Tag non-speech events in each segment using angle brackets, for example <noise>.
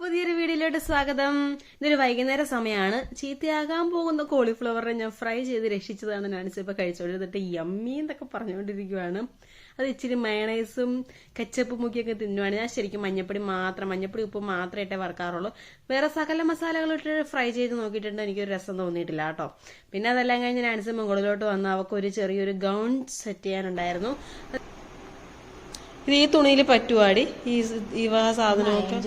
പുതിയൊരു വീഡിയോയിലോട്ട് സ്വാഗതം. ഇതൊരു വൈകുന്നേര സമയമാണ്. ചീത്തയാകാൻ പോകുന്ന കോളിഫ്ലവറിനെ ഞാൻ ഫ്രൈ ചെയ്ത് രക്ഷിച്ചതാണ് ഞാനിപ്പോൾ കഴിച്ചോണ്ടിരുന്നിട്ട് യമ്മി എന്നൊക്കെ പറഞ്ഞുകൊണ്ടിരിക്കുവാണ്. അത് ഇച്ചിരി മയണൈസും കച്ചപ്പ് മുക്കിയൊക്കെ തിന്നുവാണ്. ഞാൻ ശരിക്കും മഞ്ഞപ്പൊടി മാത്രം മഞ്ഞപ്പൊടി ഉപ്പ് മാത്രമേ ഇട്ടേ വറക്കാറുള്ളൂ. വേറെ സകല മസാലകൾ ഇട്ട് ഫ്രൈ ചെയ്ത് നോക്കിയിട്ടുണ്ട്. എനിക്കൊരു രസം തോന്നിയിട്ടില്ല കേട്ടോ. പിന്നെ അതെല്ലാം കഴിഞ്ഞ് നാൻസി മുകളിലോട്ട് വന്ന് അവക്കൊരു ചെറിയൊരു ഗൗൺ സെറ്റ് ചെയ്യാനുണ്ടായിരുന്നു. ഇത് ഈ തുണിയിൽ പറ്റുവാടി? ഈ ഈ സാധനമൊക്കെ?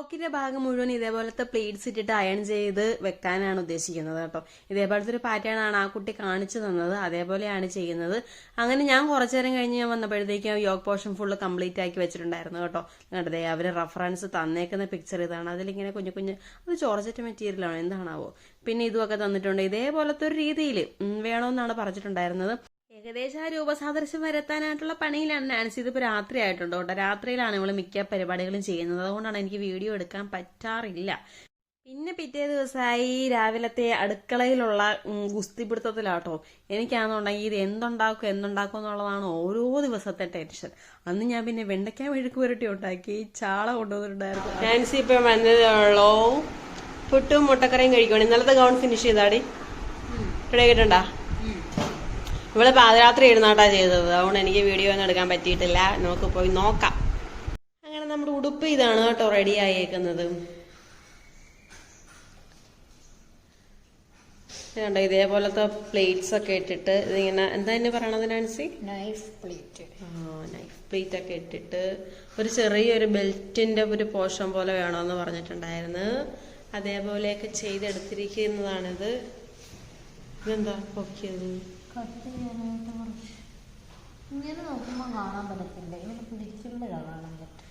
യോക്കിന്റെ ഭാഗം മുഴുവൻ ഇതേപോലത്തെ പ്ലേറ്റ്സ് ഇട്ടിട്ട് അയൺ ചെയ്ത് വെക്കാനാണ് ഉദ്ദേശിക്കുന്നത് കേട്ടോ. ഇതേപോലത്തെ ഒരു പാറ്റേൺ ആണ് ആ കുട്ടി കാണിച്ചു തന്നത്. അതേപോലെയാണ് ചെയ്യുന്നത്. അങ്ങനെ ഞാൻ കുറച്ചു നേരം കഴിഞ്ഞ് ഞാൻ വന്നപ്പോഴത്തേക്കും യോഗ പോർഷൻ ഫുള്ള് കംപ്ലീറ്റ് ആക്കി വെച്ചിട്ടുണ്ടായിരുന്നു കേട്ടോ. കണ്ടതേ അവർ റഫറൻസ് തന്നേക്കുന്ന പിക്ചർ ഇതാണ്. അതിലിങ്ങനെ കുഞ്ഞു കുഞ്ഞു അത് ചോർജറ്റ് മെറ്റീരിയലാണ് എന്താണാവോ? പിന്നെ ഇതുമൊക്കെ തന്നിട്ടുണ്ട്. ഇതേപോലത്തെ ഒരു രീതിയിൽ വേണമെന്നാണ് പറഞ്ഞിട്ടുണ്ടായിരുന്നത്. ഏകദേശം ആ രൂപസാദൃശ്യം വരത്താനായിട്ടുള്ള പണിയിലാണ് നാൻസി. ഇതിപ്പോൾ രാത്രി ആയിട്ടുണ്ട് കേട്ടോ? രാത്രിയിലാണ് നമ്മൾ മിക്ക പരിപാടികളും ചെയ്യുന്നത്. അതുകൊണ്ടാണ് എനിക്ക് വീഡിയോ എടുക്കാൻ പറ്റാറില്ല. പിന്നെ പിറ്റേ ദിവസമായി രാവിലത്തെ അടുക്കളയിലുള്ള ഗുസ്തിപിടുത്തത്തിലാട്ടോ എനിക്കാണെന്നുണ്ടെങ്കിൽ ഇത് എന്തുണ്ടാക്കും എന്തുണ്ടാക്കും എന്നുള്ളതാണ് ഓരോ ദിവസത്തെ ടെൻഷൻ അന്ന് ഞാൻ പിന്നെ വെണ്ടയ്ക്ക മെഴുക്ക് പുരട്ടി ഉണ്ടാക്കി ചാള കൊണ്ടുവന്നിട്ടുണ്ടായിരുന്നു. നാൻസി ഇപ്പം വന്നതേ പുട്ടും മുട്ടക്കറിയും കഴിക്കുവാണ്. ഇന്നലത്തെ ഗൗൺ ഫിനിഷ് ചെയ്താടി? ഇവിടെ കിട്ടണ്ടാ ഇവൾ പാതിരാത്രി ഇരുന്നാട്ടാ ചെയ്തത്. അതുകൊണ്ട് എനിക്ക് വീഡിയോ ഒന്നും എടുക്കാൻ പറ്റിയിട്ടില്ല. നമുക്ക് പോയി നോക്കാം. അങ്ങനെ നമ്മുടെ ഉടുപ്പ് ഇതാണ് കേട്ടോ റെഡി ആയേക്കുന്നത്. കണ്ടോ ഇതേപോലത്തെ പ്ലേറ്റ്സ് ഒക്കെ ഇട്ടിട്ട് ഇതിങ്ങനെ എന്താ എന്നെ പറയണത് നാൻസി? നൈഫ് പ്ലേറ്റ് ആ നൈഫ് പ്ലേറ്റ് ഒക്കെ ഇട്ടിട്ട് ഒരു ചെറിയൊരു ബെൽറ്റിന്റെ ഒരു പോഷൻ പോലെ വേണമെന്ന് പറഞ്ഞിട്ടുണ്ടായിരുന്നു. അതേപോലെയൊക്കെ ചെയ്തെടുത്തിരിക്കുന്നതാണിത്. ഇതെന്താ പൊക്കിയത്? കട്ട് ചെയ്യാനായിട്ട് ഇങ്ങനെ നോക്കുമ്പോൾ കാണാൻ പറ്റത്തില്ല. ഇങ്ങനെ പിടിക്കുമ്പോഴാണ് കാണാൻ പറ്റും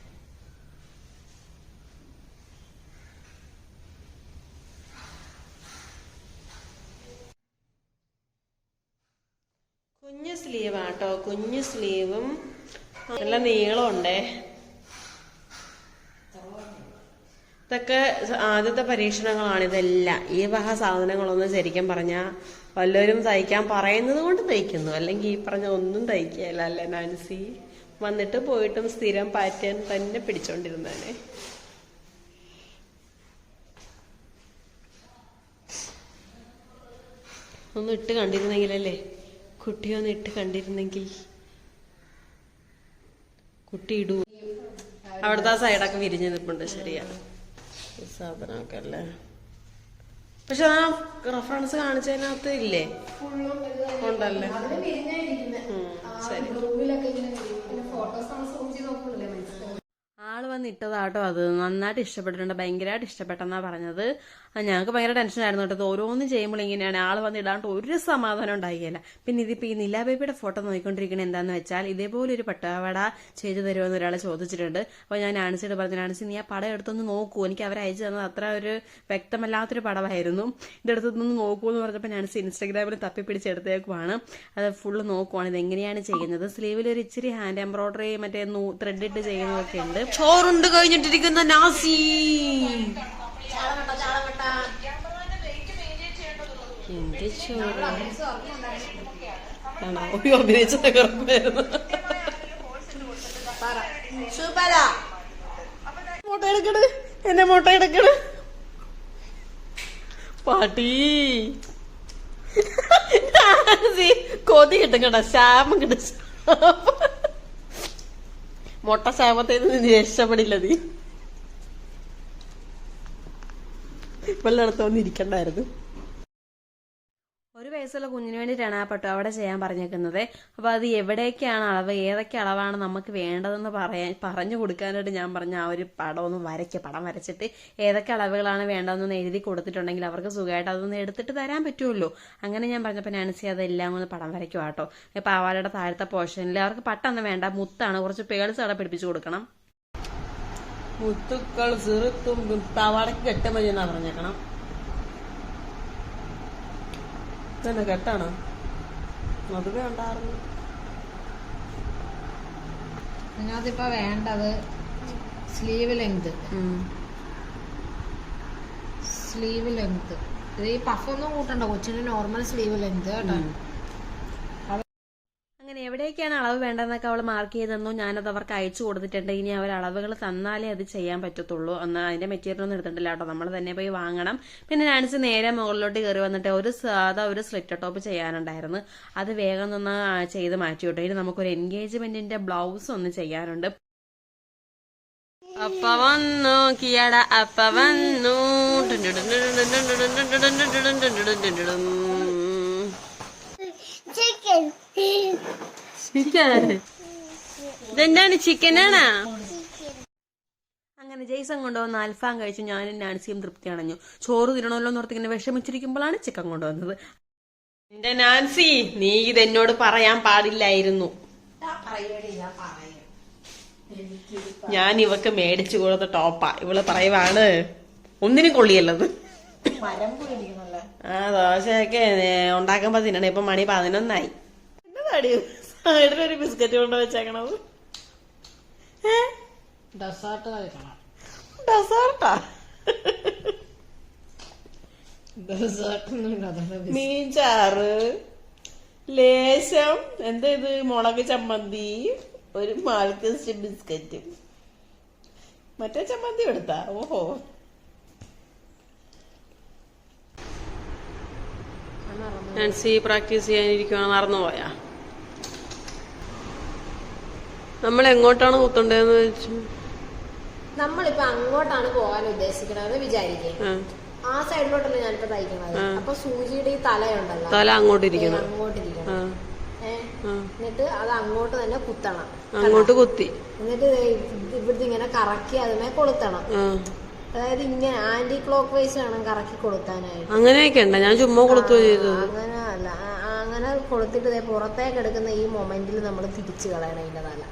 കുഞ്ഞു സ്ലീവ് ആട്ടോ കുഞ്ഞു സ്ലീവും. നല്ല നീളമുണ്ടേ. ഇതൊക്കെ ആദ്യത്തെ പരീക്ഷണങ്ങളാണ് ഇതെല്ലാം. ഈ വക സാധനങ്ങളൊന്നും ശരിക്കും പറഞ്ഞാൽ വല്ലവരും തയ്ക്കാൻ പറയുന്നത് കൊണ്ട് തയ്ക്കുന്നു. അല്ലെങ്കിൽ ഈ പറഞ്ഞ ഒന്നും തയ്ക്കുകയല്ല അല്ലേ നാൻസി? വന്നിട്ട് പോയിട്ടും സ്ഥിരം പാറ്റേൺ തന്നെ പിടിച്ചോണ്ടിരുന്നേനെ ഒന്ന് ഇട്ട് കണ്ടിരുന്നെങ്കിലല്ലേ? കുട്ടിയൊന്ന് ഇട്ട് കണ്ടിരുന്നെങ്കിൽ കുട്ടി ഇടൂ. അവിടുത്തെ സൈഡൊക്കെ വിരിഞ്ഞ് നിൽപ്പുണ്ട് ശരിയാ. സാധനമൊക്കെ അല്ലേ? പക്ഷെ ആ റെഫറൻസ് കാണിച്ചതിനകത്ത് ഇല്ലേ? ഉണ്ടല്ലേ? ശരി. ഇട്ടതാട്ടോ അത്. നന്നായിട്ട് ഇഷ്ടപ്പെട്ടിട്ടുണ്ട്. ഭയങ്കരമായിട്ട് ഇഷ്ടപ്പെട്ടെന്നാ പറഞ്ഞത്. ഞങ്ങൾക്ക് ഭയങ്കര ടെൻഷനായിരുന്നു കേട്ടോ. ഇത് ഓരോന്നും ചെയ്യുമ്പോൾ ഇങ്ങനെയാണ്. ആൾ വന്ന് ഇടാണ്ട് ഒരു സമാധാനം ഉണ്ടായില്ല. പിന്നെ ഇതിപ്പോ ഈ നിലാബേബിയുടെ ഫോട്ടോ നോക്കിക്കൊണ്ടിരിക്കുന്നത് എന്താന്ന് വെച്ചാൽ ഇതേപോലെ ഒരു പട്ടാവട ചെയ്തു തരുമെന്ന് ഒരാൾ ചോദിച്ചിട്ടുണ്ട്. അപ്പോൾ ഞാൻ ആൻസിയോട് പറഞ്ഞു ആൻസി നീ ആ പടം എടുത്തൊന്ന് നോക്കൂ. എനിക്ക് അവർ അയച്ചു തന്നത് അത്ര ഒരു വ്യക്തമല്ലാത്തൊരു പടമായിരുന്നു. ഇതെടുത്തൊന്ന് നോക്കൂ എന്ന് പറഞ്ഞപ്പോൾ ഞാൻ ഇൻസ്റ്റാഗ്രാമിൽ തപ്പി പിടിച്ചെടുത്തേക്കുമാണ് അത് ഫുള്ള് നോക്കുവാണ്. ഇത് എങ്ങനെയാണ് ചെയ്യുന്നത്? സ്ലീവിൽ ഒരു ഇച്ചിരി ഹാൻഡ് എംബ്രോയിഡറി മറ്റേ ത്രെഡ് ഇട്ട് ചെയ്യുന്നതൊക്കെ ഉണ്ട്. ചോറുണ്ട് കഴിഞ്ഞിട്ടിരിക്കുന്ന നാസി. എന്റെ ചോറ്? ആണോ? അയ്യോ അഭിനയിച്ച എന്നെ മുട്ട എടുക്കണ് പാട്ടി. കൊതി കിട്ടും കേട്ടോ. ശാമം കിട്ടും. മുട്ട ശാപത്തിൽ നിന്ന് രക്ഷപ്പെടില്ല നീ. വെള്ളെടുത്ത് വന്നിരിക്കണ്ടായിരുന്നു ഒരു വയസ്സുള്ള കുഞ്ഞിന് വേണ്ടിയിട്ടാണ് ആ പട്ടു അവിടെ ചെയ്യാൻ പറഞ്ഞേക്കുന്നത്. അപ്പോൾ അത് എവിടേക്കാണ് അളവ്? ഏതൊക്കെ അളവാണ് നമുക്ക് വേണ്ടതെന്ന് പറയാൻ പറഞ്ഞു കൊടുക്കാനായിട്ട് ഞാൻ പറഞ്ഞ ആ ഒരു പടം ഒന്ന് വരയ്ക്കുക പടം വരച്ചിട്ട് ഏതൊക്കെ അളവുകളാണ് വേണ്ടതെന്ന് എഴുതി കൊടുത്തിട്ടുണ്ടെങ്കിൽ അവർക്ക് സുഖമായിട്ട് അതൊന്ന് എടുത്തിട്ട് തരാൻ പറ്റുമല്ലോ അങ്ങനെ ഞാൻ പറഞ്ഞപ്പോൾ നാൻസി അതെല്ലാം ഒന്ന് പടം വരയ്ക്കുക കേട്ടോ പാവാലയുടെ താഴത്തെ പോർഷനിൽ അവർക്ക് പട്ടൊന്നും വേണ്ട മുത്താണ്. കുറച്ച് പേൾസ് അവിടെ പിടിപ്പിച്ചു കൊടുക്കണം. മുത്തുക്കൾ സിറുത്തും പാവാടക്ക് കെട്ട് മതി എന്നാ പറഞ്ഞേക്കണം. ഇതെന്താ കെട്ടാണ്? മധുവേ വേണ്ടായിരുന്നു. അതിനകത്തിപ്പോ വേണ്ടത് സ്ലീവ് ലെങ്ത്. Sleeve length. ഇത് ഈ പഫൊന്നും കൂട്ടണ്ട കൊച്ചിന് നോർമൽ സ്ലീവ് ലെങ്ത് കേട്ടോ. എവിടേക്കാണ് അളവ് വേണ്ടതെന്നൊക്കെ അവൾ മാർക്ക് ചെയ്ത് തന്നു ഞാനത് അവർക്ക് അയച്ചു കൊടുത്തിട്ടുണ്ട് ഇനി അവർ അളവുകൾ തന്നാലേ അത് ചെയ്യാൻ പറ്റത്തുള്ളൂ എന്നാൽ അതിന്റെ മെറ്റീരിയൽ ഒന്നും എടുത്തിട്ടില്ല കേട്ടോ നമ്മൾ തന്നെ പോയി വാങ്ങണം പിന്നെ നാൻസി നേരെ മുകളിലോട്ട് കയറി വന്നിട്ട് ഒരു സാധാ ഒരു സ്ലിറ്റർ ടോപ്പ് ചെയ്യാനുണ്ടായിരുന്നു അത് വേഗം ഒന്ന് ചെയ്ത് മാറ്റി വിട്ടു ഇനി നമുക്കൊരു എൻഗേജ്മെന്റിന്റെ ബ്ലൗസ് ഒന്ന് ചെയ്യാനുണ്ട് അപ്പ വന്നു കിയട അപ്പ വന്നു ഇതെന്താണ് ചിക്കനാണാ? അങ്ങനെ ജയ്സൺ കൊണ്ടുവന്ന അൽഫാം കഴിച്ചു ഞാനും നാൻസിയും തൃപ്തി അണഞ്ഞു ചോറ് തിരണമല്ലോ എന്നോർത്ത് ഇങ്ങനെ വിഷമിച്ചിരിക്കുമ്പോഴാണ് ചിക്കൻ കൊണ്ടുവന്നത്. എന്റെ നാൻസി നീ ഇതെന്നോട് പറയാൻ പാടില്ലായിരുന്നു. ഞാൻ ഇവക്ക് മേടിച്ചു കൊടുത്ത ടോപ്പാ. ഇവൾ പറയുവാണ് ഒന്നിനും കൊള്ളിയല്ലത്. ആ ദോശയൊക്കെ ഉണ്ടാക്കുമ്പോ തിന്നണേ. ഇപ്പൊ മണി പതിനൊന്നായി. എന്നതാടി സൈഡിലൊരു ബിസ്ക്കറ്റ് കൊണ്ട് വെച്ചേക്കണത്. ഡെസേർട്ട് കഴിക്കണം. ഡെസേർട്ടാ? മീൻചാറ് മീൻ ചാറ് ലേശം എന്താ ഇത് മുളക് ചമ്മന്തി ഒരു മാൽക്കസ്റ്റ് ബിസ്ക്കറ്റ്. മറ്റേ ചമ്മന്തി എടുത്താ? ഓഹോ. നാൻസി പ്രാക്ടീസ് ചെയ്യാനിരിക്കുവാണ്? മറന്നുപോയാ? നമ്മൾ എങ്ങോട്ടാണ് കുത്തണ്ടേന്ന് വെച്ചു നമ്മളിപ്പോ അങ്ങോട്ടാണ് പോകാൻ ഉദ്ദേശിക്കണതെന്ന് വിചാരിക്കേ. ആ, സൈഡിലോട്ടല്ലേ ഞാനിപ്പോ തയ്ക്കണത്. അപ്പൊ സൂചിയുടെ ഈ തലയുണ്ടല്ലോ. തല അങ്ങോട്ടിരിക്കണം. അങ്ങോട്ടിരിക്കണം. ആ. എന്നിട്ട് അത് അങ്ങോട്ട് തന്നെ കുത്തണം. അങ്ങോട്ട് കുത്തി. എന്നിട്ട് ഇവിടുത്തെ ഇങ്ങനെ കറക്കി അതിനെ കൊളുത്തണം. അതായത് ഇങ്ങനെ ആന്റി ക്ലോക്ക് വൈസ് വേണം കറക്കി കൊളുത്താനായിട്ട്. അങ്ങനെയൊക്കെ ഉണ്ടോ. ഞാൻ ചുമ്മാ കൊളുത്തു ചെയ്തത്. അങ്ങനെ അല്ല. അങ്ങനെ കൊളുത്തിട്ട് പുറത്തേക്ക് എടുക്കുന്ന ഈ മൊമെന്റിൽ നമ്മൾ തിരിച്ചു കളയണം അതിന്റെ തല.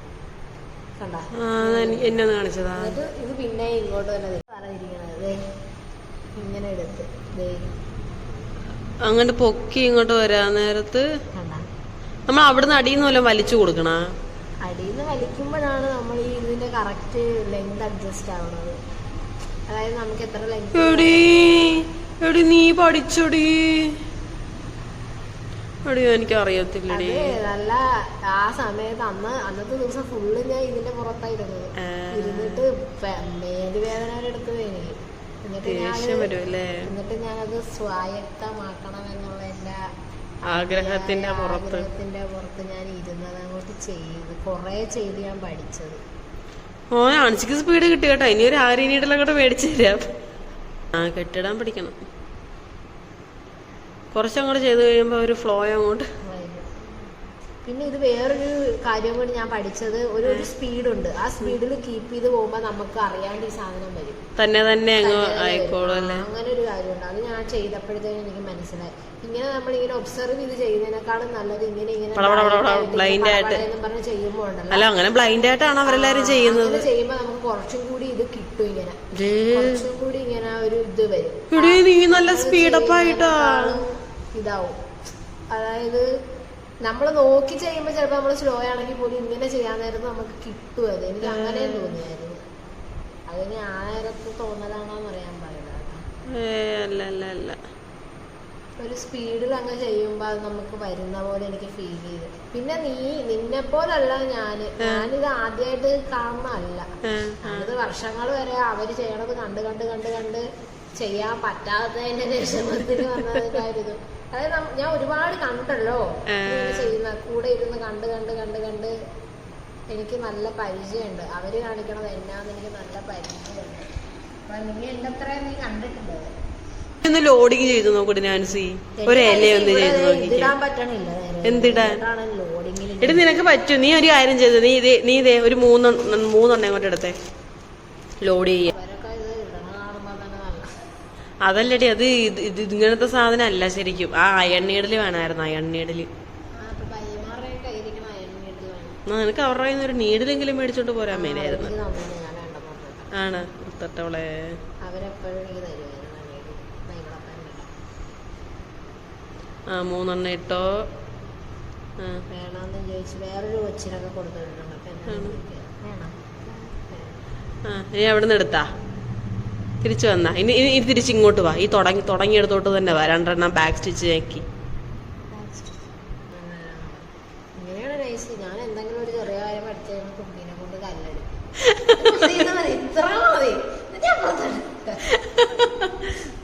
എന്നെ കാണിച്ചതാ. ഇത് പിന്നെ ഇങ്ങോട്ട് തന്നെ ഇങ്ങനെ എടുത്ത്. പൊക്കി ഇങ്ങോട്ട് വരാ നേരത്ത്. നമ്മൾ അവിടുന്ന് അടിയിൽ നിന്ന് വലിച്ചു കൊടുക്കണ? അടിയിൽ നിന്ന് വലിക്കുമ്പോഴാണ് നമ്മൾ ഈ ഇതിന്റെ കറക്റ്റ് ലെങ്ത് അഡ്ജസ്റ്റ് ആവുന്നത് അതായത് നമുക്ക് എത്ര ലെങ്ത് എടി എടി നീ പഠിച്ചടി. എടി എനിക്ക് അറിയത്തില്ലടി നല്ല ആ സമയത്ത് അന്ന് അന്നത്തെ ദിവസം ഫുള്ള് ഞാൻ ഇതിന്റെ പുറത്തായിരുന്നു. ഇരുന്നിട്ട് മേലുവേദന എടുത്തത് എനിക്ക് എന്നിട്ട് ഞാനത് സ്വായത്തമാക്കണം എന്നുള്ള എന്റെ ആഗ്രഹത്തിന്റെ പുറത്ത്. പുറത്ത് ഞാൻ ഇരുന്നത് അങ്ങോട്ട് ചെയ്ത് കൊറേ ചെയ്ത് ഞാൻ പഠിച്ചത്. ഓ അണിച്ചിക്ക് സ്പീഡ് കിട്ടി കേട്ടോ. ഇനി ഒരു ആരീനീടലൊക്കെ കൂടെ മേടിച്ചു തരാം. ആ കെട്ടിടാൻ പഠിക്കണം. കുറച്ചങ്ങോട്ട് ചെയ്ത് കഴിയുമ്പോ ഒരു ഫ്ലോ അങ്ങോട്ട്. പിന്നെ ഇത് വേറൊരു കാര്യം കൂടി ഞാൻ പഠിച്ചത് ഒരു ഒരു സ്പീഡുണ്ട്. ആ സ്പീഡിൽ കീപ്പ് ചെയ്ത് പോകുമ്പോ നമുക്ക് അറിയാണ്ട് ഈ സാധനം വരും. തന്നെ തന്നെ അങ്ങനെ ഒരു കാര്യമുണ്ട്. അത് ഞാൻ ചെയ്തപ്പോഴത്തേനും എനിക്ക് മനസ്സിലായി. ഇങ്ങനെ നമ്മൾ ഇങ്ങനെ ഒബ്സർവ് ചെയ്ത് ചെയ്യുന്നതിനേക്കാളും നല്ലത് ഇങ്ങനെ ഇങ്ങനെ blind ആയിട്ട് പറഞ്ഞ് ഉണ്ടല്ലോ. അല്ല അങ്ങനെ ബ്ലൈൻഡ് ആയിട്ടാണ് അവരെല്ലാരും ചെയ്യുന്നത്? അങ്ങനെ ചെയ്യുമ്പോ നമുക്ക് കുറച്ചും കൂടി ഇത് കിട്ടും ഇങ്ങനെ. കുറച്ചും കൂടി ഇങ്ങനെ ഒരു ഇത് വരും. നല്ല സ്പീഡപ്പ് ആയിട്ടാ ചെയ്യുന്നതിനേക്കാളും ഇതാവും. അതായത് നമ്മൾ നോക്കി ചെയ്യുമ്പോൾ ചിലപ്പോൾ നമ്മൾ സ്ലോ ആണെങ്കിൽ പോലും ഇങ്ങനെ ചെയ്യാൻ നേരത്ത് നമുക്ക് കിട്ടും അത്. എനിക്ക് അങ്ങനെ തോന്നിയായിരുന്നു. അതിന് ആ നേരത്ത് തോന്നലാണോന്ന് അറിയാൻ പാടില്ല ഒരു സ്പീഡിൽ അങ്ങ് ചെയ്യുമ്പോൾ അത് നമുക്ക് വരുന്ന പോലെ എനിക്ക് ഫീൽ ചെയ്ത്. പിന്നെ നീ നിന്നെ പോലല്ല ഞാൻ. ഞാനിത് ആദ്യമായിട്ട് കാണുന്നതല്ല. അത് വർഷങ്ങൾ വരെ അവർ ചെയ്യണത് കണ്ട് കണ്ട് കണ്ട് കണ്ട് ചെയ്യാൻ പറ്റാത്തതിന്റെ വിഷമത്തിൽ വന്നതായിരുന്നു അതായത് ഞാൻ ഒരുപാട് കണ്ടല്ലോ ചെയ്യുന്ന കൂടെ ഇരുന്ന് കണ്ട് കണ്ട് കണ്ട് കണ്ട് എനിക്ക് നല്ല പരിചയമുണ്ട്. അവർ കാണിക്കണത് എന്നാന്ന് എനിക്ക് നല്ല പരിചയമുണ്ട്. അപ്പൊ നീ എന്റെ അത്രയും നീ കണ്ടിട്ടുണ്ട് ഒന്ന് ലോഡിങ് ചെയ്ത് നോക്കട്ടെ നാൻസി. ഒരു ഇല ഒന്ന് ചെയ്ത് നോക്കിക്കേ. എന്തിടാൻ? എടി നിനക്ക് പറ്റും. നീ ഒരു കാര്യം ചെയ്ത്. നീ ഇതേ നീ ഇതേ ഒരു മൂന്ന് മൂന്നെണ്ണം ഇങ്ങോട്ട് എടുത്തേ. ലോഡ് ചെയ്യാം അവരൊക്കെ ഇത് ഇടണ കാണുമ്പോ തന്നെ നല്ല അതല്ലടി അത് ഇത് ഇങ്ങനത്തെ സാധനം അല്ല ശരിക്കും. ആ നീഡിൽ വേണമായിരുന്നു ആ, വേണം. നിനക്ക് അവരുടെ കയ്യിൽ ഒരു നീഡിലെങ്കിലും മേടിച്ചോണ്ട് പോരാൻ മേലായിരുന്നു. ആണ് തട്ടവളെ. ആ മൂന്നെണ്ണ ഇട്ടോ? ആ. വേണമെന്ന് ചോദിച്ച് വേറൊരു കൊച്ചിനൊക്കെ കൊടുത്തിട്ടുണ്ട് അപ്പൊ എന്നെ വിളിക്കുക. വേണം വേണം. ആ ഇനി അവിടെ നിന്ന് എടുത്താ? തിരിച്ചു വന്നാ. ഇനി ഇനി തിരിച്ചിങ്ങോട്ട് വാ. ഈ തുടങ്ങി തുടങ്ങിയെടുത്തോട്ട് തന്നെ വാ. രണ്ടെണ്ണം ബാക്ക് സ്റ്റിച്ച് ഞെക്കി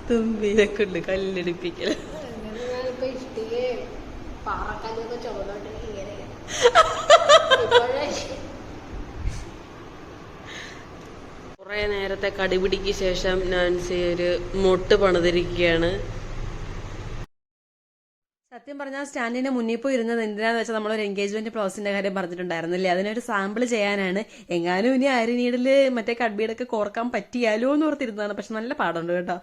തുമ്പിനെ കൊണ്ട് കല്ലെടുപ്പിക്കൽ പാറക്കല്ലൊക്കെ ചുമതോട്ട് ഇങ്ങനെ <laughs> കുറെ നേരത്തെ കടിപിടിക്ക് ശേഷം നാൻസി ഒരു മൊട്ട് പണിതിരിക്കുകയാണ്. സത്യം പറഞ്ഞാൽ സ്റ്റാൻഡിന്റെ മുന്നിൽ പോയി ഇരുന്നത് എന്തിനാന്ന് വെച്ചാൽ നമ്മളൊരു എൻഗേജ്മെന്റ് പ്രോസസിന്റെ കാര്യം പറഞ്ഞിട്ടുണ്ടായിരുന്നില്ലേ? അതിനൊരു സാമ്പിൾ ചെയ്യാനാണ്. എങ്ങാനും ഇനി അരിനീടിൽ മറ്റേ കഡ്ബീടൊക്കെ കോർക്കാൻ പറ്റിയാലോ എന്ന് ഓർത്തിരുന്നതാണ്. പക്ഷെ നല്ല പാടുണ്ട് കേട്ടോ.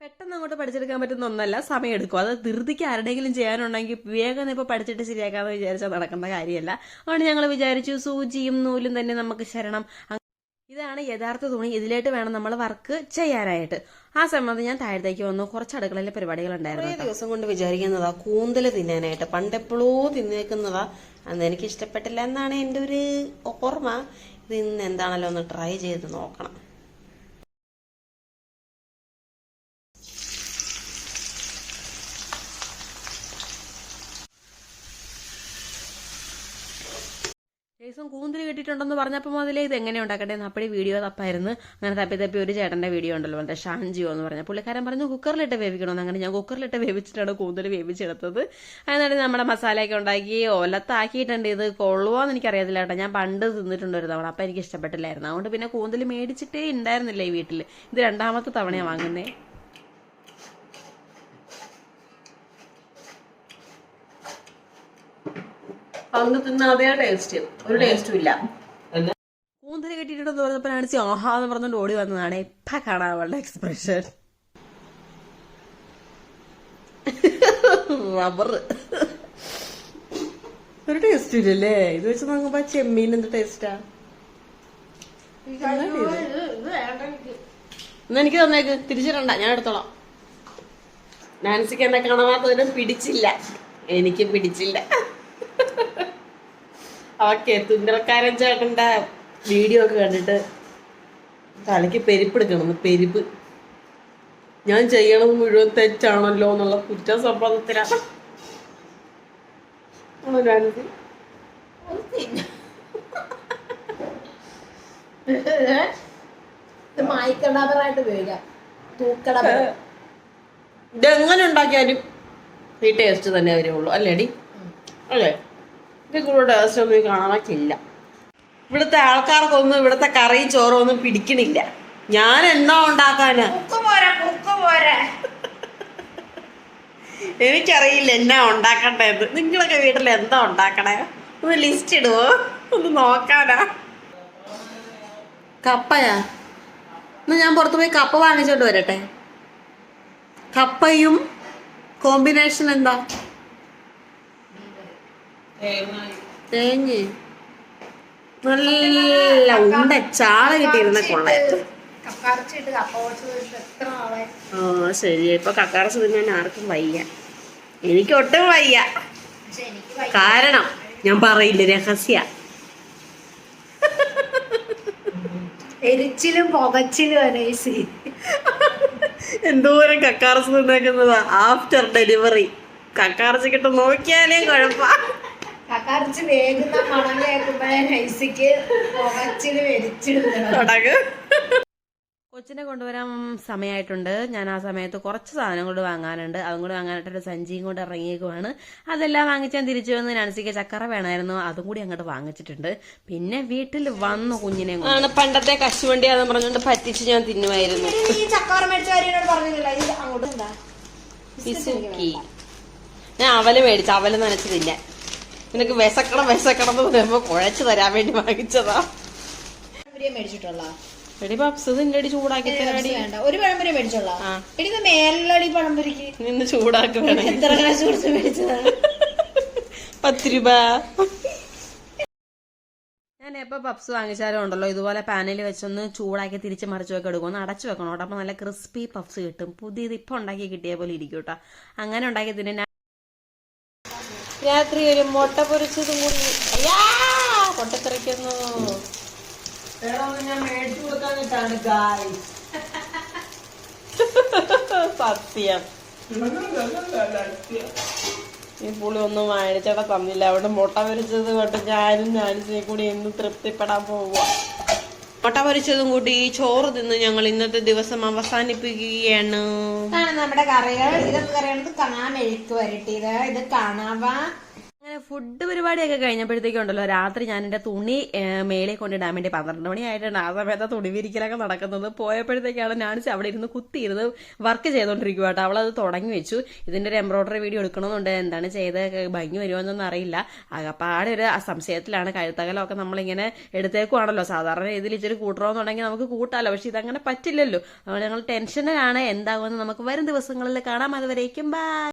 പെട്ടെന്ന് അങ്ങോട്ട് പഠിച്ചെടുക്കാൻ പറ്റുന്ന ഒന്നല്ല സമയം എടുക്കും. അത് ധൃതിക്ക് ആരുടെയെങ്കിലും ചെയ്യാനുണ്ടെങ്കിൽ വേഗം ഇപ്പോൾ പഠിച്ചിട്ട് ശരിയാക്കാന്ന് വിചാരിച്ചാൽ നടക്കുന്ന കാര്യമല്ല. അതുകൊണ്ട് ഞങ്ങൾ വിചാരിച്ചു സൂചിയും നൂലും തന്നെ നമുക്ക് ശരണം. ഇതാണ് യഥാർത്ഥ തുണി. ഇതിലായിട്ട് വേണം നമ്മൾ വർക്ക് ചെയ്യാനായിട്ട്. ആ സമയത്ത് ഞാൻ താഴത്തേക്ക് വന്നു. കുറച്ച് അടുക്കളയിലെ പരിപാടികൾ ഉണ്ടായിരുന്നു ദിവസം കൊണ്ട് വിചാരിക്കുന്നതാ കൂന്തൽ തിന്നാനായിട്ട്. പണ്ടെപ്പോഴോ തിന്നേക്കുന്നതാ. അന്ന് എനിക്ക് ഇഷ്ടപ്പെട്ടില്ല എന്നാണ് എന്റെ ഒരു ഓർമ്മ. ഇത് ഇന്ന് എന്താണല്ലോ ഒന്ന് ട്രൈ ചെയ്ത് നോക്കണം. ജേസൺ കൂന്തൽ കിട്ടിയിട്ടുണ്ടെന്ന് പറഞ്ഞപ്പോൾ മുതലേ ഇത് എങ്ങനെ ഉണ്ടാക്കട്ടെ എന്ന് അപ്പടി വീഡിയോ തപ്പായിരുന്നു. അങ്ങനെ തപ്പി തപ്പി ഒരു ചേട്ടന്റെ വീഡിയോ ഉണ്ടല്ലോ എന്റെ ഷാൻജിയോ എന്ന് പറഞ്ഞ. പുള്ളിക്കാരൻ പറഞ്ഞു കുക്കറിലിട്ട് വേവിക്കണമെന്ന് അങ്ങനെ ഞാൻ കുക്കറിലിട്ട് വേവിച്ചിട്ടാണ് കൂന്തൽ വേവിച്ചെടുത്തത്. എന്നിട്ട് നമ്മുടെ മസാലയൊക്കെ ഉണ്ടാക്കി ഒലത്താക്കിയിട്ടുണ്ട്. ഇത് കൊള്ളുവാന്ന് എനിക്കറിയത്തില്ല കേട്ടോ. ഞാൻ പണ്ട് തിന്നിട്ടുണ്ട് ഒരു തവണ അപ്പം എനിക്ക് ഇഷ്ടപ്പെട്ടില്ലായിരുന്നു. അതുകൊണ്ട് പിന്നെ കൂന്തൽ മേടിച്ചിട്ടേ ഉണ്ടായിരുന്നില്ല ഈ വീട്ടിൽ ഇത് രണ്ടാമത്തെ തവണയാണ് വാങ്ങുന്നേ. പണ്ട് തിന്ന അതേ ടേസ്റ്റ് ഒരു ടേസ്റ്റും ഇല്ല. കൂന്തൽ കെട്ടിയിട്ടുണ്ടെന്ന് തോന്നപ്പോഴാണ് കാണിച്ച് ഓഹാ എന്ന് പറഞ്ഞുകൊണ്ട് ഓടി വന്നതാണ്. ഇപ്പൊ കാണാൻ അവളുടെ എക്സ്പ്രഷൻ റബ്ബർ ഒരു ടേസ്റ്റും ഇല്ലല്ലേ? ഇത് വെച്ച് നോക്കുമ്പോ ചെമ്മീൻ എന്ത് ടേസ്റ്റാ എന്നാ എനിക്ക്. തന്നേക്ക്. തിരിച്ചിടണ്ട ഞാൻ എടുത്തോളാം. നാൻസിക്ക് എന്നെ കാണാത്തതിനും പിടിച്ചില്ല. എനിക്ക് പിടിച്ചില്ല. അവക്കെ തുന്നൽക്കാരൻ ചേട്ടന്റെ വീഡിയോ ഒക്കെ കണ്ടിട്ട് തലയ്ക്ക് പെരിപ്പെടുക്കണം പെരിപ്പ്. ഞാൻ ചെയ്യണത് മുഴുവൻ തെറ്റാണല്ലോ എന്നുള്ള മായ്ക്കടാബറായിട്ട് ഉപയോഗിക്കാം. തൂക്കടബർ. ഇതെങ്ങനെ ഉണ്ടാക്കിയാലും ഈ ടേസ്റ്റ് തന്നെ വരുള്ളൂ. അല്ലേടി അല്ലേ? ഇത് കൂടുതൽ ടേസ്റ്റ് ഒന്നും കാണാൻ പറ്റില്ല ഇവിടുത്തെ ആൾക്കാർക്കൊന്നും ഇവിടുത്തെ കറിയും ചോറും ഒന്നും പിടിക്കണില്ല. ഞാൻ എന്നാ ഉണ്ടാക്കാന് എനിക്കറിയില്ല എന്നാ ഉണ്ടാക്കണ്ടേന്ന് നിങ്ങളൊക്കെ വീട്ടിൽ എന്താ ഉണ്ടാക്കണേ? ഒന്ന് ലിസ്റ്റ് ഇടുവോ? ഒന്ന് നോക്കാനാ. കപ്പയാ? എന്നാ ഞാൻ പുറത്തു പോയി കപ്പ വാങ്ങിച്ചോണ്ട് വരട്ടെ. കപ്പയും കോമ്പിനേഷൻ എന്താ? തേങ്ങ. നല്ല ഉണ്ട. ചാള കിട്ടിയിരുന്ന കൊള്ളായിട്ട് ആ ശരി. ഇപ്പൊ കക്കാറസ് തിന്നാൻ ആർക്കും വയ്യ. എനിക്ക് ഒട്ടും വയ്യ. കാരണം ഞാൻ പറയില്ല രഹസ്യ. എരിച്ചിലും പുകച്ചിലും എന്തോരം കക്കാറസ് തിന്നേക്കുന്നതാ. ആഫ്റ്റർ ഡെലിവറി കക്കാറച്ച് കിട്ട. നോക്കിയാലേ കുഴപ്പ. കക്കറച്ച് വേഗുന്ന മണം കേൾക്കുമ്പോഴേ നൈസിക്ക് കൊച്ചിനെ കൊണ്ടുവരാൻ സമയമായിട്ടുണ്ട് ഞാൻ ആ സമയത്ത് കുറച്ച് സാധനം കൊണ്ട് വാങ്ങാനുണ്ട്. അതും കൂടി വാങ്ങാനായിട്ട് ഒരു സഞ്ചിയും കൊണ്ട് ഇറങ്ങിയേക്കുവാണ്. അതെല്ലാം വാങ്ങിച്ചാൽ തിരിച്ചു വന്ന് നാൻസിക്ക് ചക്കറ വേണമായിരുന്നു. അതും കൂടി അങ്ങോട്ട് വാങ്ങിച്ചിട്ടുണ്ട്. പിന്നെ വീട്ടിൽ വന്നു കുഞ്ഞിനെ ആണ് പണ്ടത്തെ കശുവണ്ടിയാന്ന് പറഞ്ഞുകൊണ്ട് പറ്റിച്ച് ഞാൻ തിന്നുമായിരുന്നു. ഈ ചക്കവറ മേടിച്ച പറഞ്ഞില്ല അങ്ങോട്ട് ഞാൻ അവൽ മേടിച്ചു അവൽ നനച്ചതില്ല നിനക്ക് വിശക്കണം വിശക്കണം എന്ന് പറയുമ്പോ കുഴച്ച് തരാൻ വേണ്ടി വാങ്ങിച്ചതാ. പഴംപൊരിയെ മേടിച്ചിട്ടുള്ള എടി പപ്സ് നിന്നടി ചൂടാക്കി തരാടി. ഒരു പഴംപൊരി മേടിച്ചോളാം എടി ഇത് മേലടി പഴംപൊരിക്ക്. നിന്ന് ചൂടാക്കി വേണം എത്ര കാശ് കൊടുത്ത് മേടിച്ചതാണ് പത്ത് രൂപ. ഞാൻ എപ്പോൾ പപ്സ് വാങ്ങിച്ചാലും ഉണ്ടല്ലോ ഇതുപോലെ പാനിൽ വെച്ചൊന്ന് ചൂടാക്കി തിരിച്ച് മറിച്ച് വെക്കെ എടുക്കും. ഒന്ന് അടച്ചു വെക്കണം കേട്ടോ. അപ്പോൾ നല്ല ക്രിസ്പി പപ്സ് കിട്ടും. പുതിയത് ഇപ്പൊ ഉണ്ടാക്കി കിട്ടിയ പോലെ ഇരിക്കും കേട്ടോ. അങ്ങനെ ഉണ്ടാക്കി തിന്നെ രാത്രി ഒരു മുട്ട പൊരിച്ചതും കൂടി. അയ്യാ പൊട്ടത്തിറക്കുന്നു. <laughs> സത്യം. ഈ പുളി ഒന്നും വാങ്ങിച്ചവിടെ തന്നില്ല. അവിടെ മുട്ട പൊരിച്ചത് കൊണ്ട് ഞാനും ഞാനും കൂടി ഇന്ന് തൃപ്തിപ്പെടാൻ പോവുക മുട്ട പൊരിച്ചതും കൂട്ടി ഈ ചോറ് തിന്ന് ഞങ്ങൾ ഇന്നത്തെ ദിവസം അവസാനിപ്പിക്കുകയാണ്. നമ്മുടെ കറികൾ. ഇതൊക്കെ കറിയാണ് കാണാൻ മെഴുക്ക് വരട്ടിയത്. ഇത് കാണാവ. അങ്ങനെ ഫുഡ് പരിപാടിയൊക്കെ കഴിഞ്ഞപ്പോഴത്തേക്കും ഉണ്ടല്ലോ രാത്രി ഞാൻ എന്റെ തുണി മേലെ കൊണ്ടിടാൻ വേണ്ടി പന്ത്രണ്ട് മണി ആയിട്ടുണ്ട് ആ സമയത്ത് തുണി വിരിക്കലൊക്കെ നടക്കുന്നത്. പോയപ്പോഴത്തേക്കാണ് ഞാൻ അവിടെ ഇരുന്ന് കുത്തിയിരുന്ന് വർക്ക് ചെയ്തുകൊണ്ടിരിക്കുക കേട്ടോ. അവളത് തുടങ്ങി വെച്ചു. ഇതിന്റെ ഒരു എംബ്രോയ്ഡറി വീഡിയോ എടുക്കണമെന്നുണ്ട്. എന്താണ് ചെയ്ത് ഭംഗി വരുമോന്നൊന്നും അറിയില്ല. അകപ്പാടെ ഒരു സംശയത്തിലാണ്. കഴുത്തകലമൊക്കെ നമ്മളിങ്ങനെ എടുത്തേക്കുവാണല്ലോ. സാധാരണ രീതിയിൽ ഇച്ചിരി കൂട്ടണമെന്നുണ്ടെങ്കിൽ നമുക്ക് കൂട്ടാമല്ലോ പക്ഷെ ഇതങ്ങനെ പറ്റില്ലല്ലോ. അതുകൊണ്ട് ഞങ്ങൾ ടെൻഷനിലാണ്. എന്താകുമെന്ന് നമുക്ക് വരും ദിവസങ്ങളിൽ കാണാം. അതുവരേക്കും ബൈ